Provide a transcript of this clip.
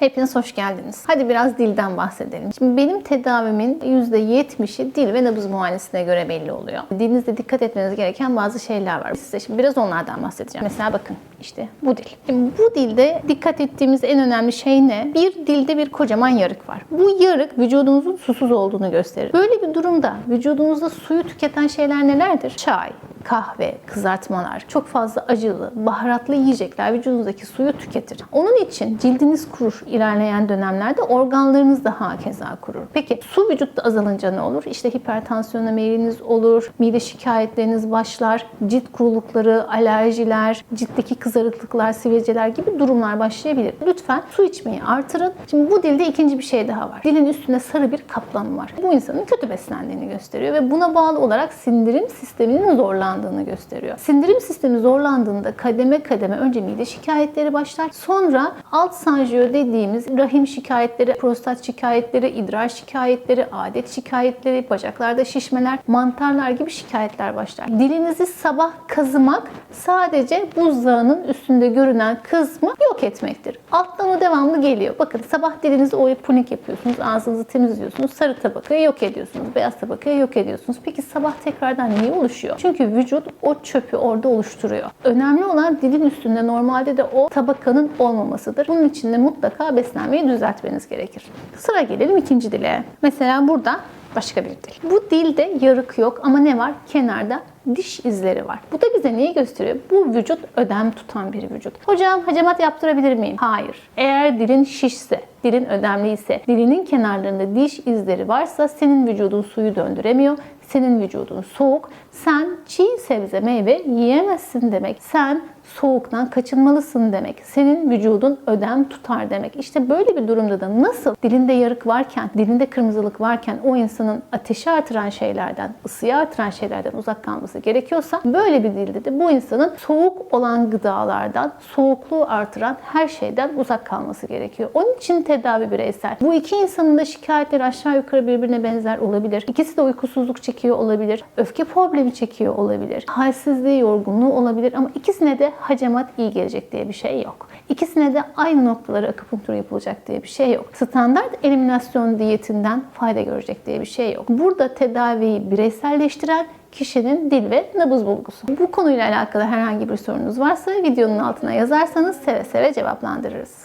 hepiniz hoş geldiniz. Hadi biraz dilden bahsedelim. Şimdi benim tedavimin %70'i dil ve nabız muayenesine göre belli oluyor. Dilinizde dikkat etmeniz gereken bazı şeyler var. Size şimdi biraz onlardan bahsedeceğim. Mesela bakın işte bu dil. Şimdi bu dilde dikkat ettiğimiz en önemli şey ne? Bir dilde bir kocaman yarık var. Bu yarık vücudunuzun susuz olduğunu gösterir. Böyle bir durumda vücudunuzda suyu tüketen şeyler nelerdir? Çay, kahve, kızartmalar, çok fazla acılı, baharatlı yiyecekler vücudunuzdaki suyu tüketir. Onun için cildiniz kurur ilerleyen dönemlerde organlarınız da hakeza kurur. Peki su vücutta azalınca ne olur? İşte hipertansiyona meyliniz olur, mide şikayetleriniz başlar, cilt kurulukları, alerjiler, ciltteki kızarıklıklar, sivilceler gibi durumlar başlayabilir. Lütfen su içmeyi artırın. Şimdi bu dilde ikinci bir şey daha var. Dilin üstünde sarı bir kaplan var. Bu insanın kötü beslendiğini gösteriyor ve buna bağlı olarak sindirim sisteminin zorlandığını gösteriyor. Sindirim sistemi zorlandığında kademe kademe önce mide şikayetleri başlar. Sonra alt sanjiyo dediğimiz rahim şikayetleri, prostat şikayetleri, idrar şikayetleri, adet şikayetleri, bacaklarda şişmeler, mantarlar gibi şikayetler başlar. Dilinizi sabah kazımak sadece buzdağının üstünde görünen kısmı yok etmektir. Alttan o devamlı geliyor. Bakın sabah dilinizi oyup punik yapıyorsunuz, ağzınızı temizliyorsunuz, sarı tabakayı yok ediyorsunuz, beyaz tabakayı yok ediyorsunuz. Peki sabah tekrardan niye oluşuyor? Çünkü vücut o çöpü orada oluşturuyor. Önemli olan dilin üstünde normalde de o tabakanın olmamasıdır. Bunun için de mutlaka beslenmeyi düzeltmeniz gerekir. Sıra gelelim ikinci dile. Mesela burada başka bir dil. Bu dilde yarık yok ama ne var? Kenarda diş izleri var. Bu da bize neyi gösteriyor? Bu vücut ödem tutan bir vücut. Hocam hacamat yaptırabilir miyim? Hayır. Eğer dilin şişse, dilin ödemliyse, dilinin kenarlarında diş izleri varsa senin vücudun suyu döndüremiyor. Senin vücudun soğuk. Sen çiğ sebze meyve yiyemezsin demek. Sen soğuktan kaçınmalısın demek. Senin vücudun ödem tutar demek. İşte böyle bir durumda da nasıl dilinde yarık varken, dilinde kırmızılık varken o insanın ateşi artıran şeylerden, ısıyı artıran şeylerden uzak kalması gerekiyorsa böyle bir dilde de bu insanın soğuk olan gıdalardan, soğukluğu artıran her şeyden uzak kalması gerekiyor. Onun için tedavi bireysel. Bu iki insanın da şikayetleri aşağı yukarı birbirine benzer olabilir. İkisi de uykusuzluk çekiyor olabilir. Öfke problemi çekiyor olabilir. Halsizliği, yorgunluğu olabilir ama ikisine de hacamat iyi gelecek diye bir şey yok. İkisine de aynı noktalara akupunktur yapılacak diye bir şey yok. Standart eliminasyon diyetinden fayda görecek diye bir şey yok. Burada tedaviyi bireyselleştiren kişinin dil ve nabız bulgusu. Bu konuyla alakalı herhangi bir sorunuz varsa videonun altına yazarsanız seve seve cevaplandırırız.